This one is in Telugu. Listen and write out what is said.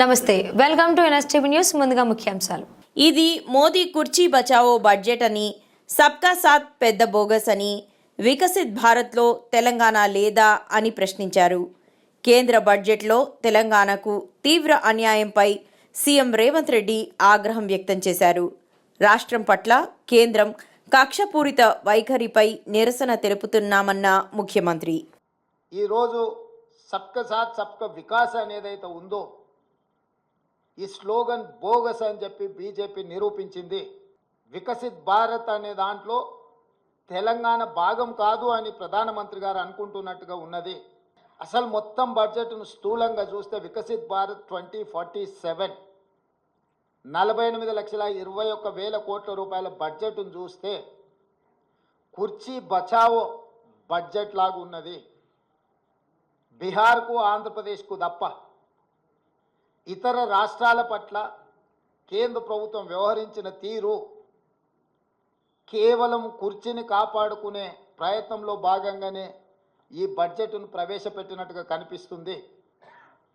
నమస్తే వెల్కమ్ టు ఎన్ఎస్టీవీ న్యూస్ ముందుగా ముఖ్యాంశాలు. ఇది మోదీ కుర్చీ బచావో బడ్జెట్ అని సబ్కా సాత్ పెద్ద బోగస్ అని వికసిత్ భారత్లో తెలంగాణ లేదా అని ప్రశ్నించారు. కేంద్ర బడ్జెట్లో తెలంగాణకు తీవ్ర అన్యాయంపై సీఎం రేవంత్ రెడ్డి ఆగ్రహం వ్యక్తం చేశారు. రాష్ట్రం పట్ల కేంద్రం కక్షపూరిత వైఖరిపై నిరసన తెలుపుతున్నామన్న ముఖ్యమంత్రి. ఈరోజు సబ్క సాత్ సబ్క వికాస్ అనేదైతే ఉందో ఈ స్లోగన్ బోగస్ అని చెప్పి బీజేపీ నిరూపించింది. వికసిత్ భారత్ అనే దాంట్లో తెలంగాణ భాగం కాదు అని ప్రధానమంత్రి గారు అనుకుంటున్నట్టుగా ఉన్నది. అసలు మొత్తం బడ్జెట్ను స్థూలంగా చూస్తే Viksit Bharat twenty forty seven నలభై ఎనిమిది లక్షల ఇరవై ఒక్క వేల కోట్ల రూపాయల బడ్జెట్ను చూస్తే కుర్చీ బచావో బడ్జెట్ లాగా ఉన్నది. బీహార్కు ఆంధ్రప్రదేశ్కు తప్ప ఇతర రాష్ట్రాల పట్ల కేంద్ర ప్రభుత్వం వ్యవహరించిన తీరు కేవలం కుర్చీని కాపాడుకునే ప్రయత్నంలో భాగంగానే ఈ బడ్జెట్ను ప్రవేశపెట్టినట్టుగా కనిపిస్తుంది.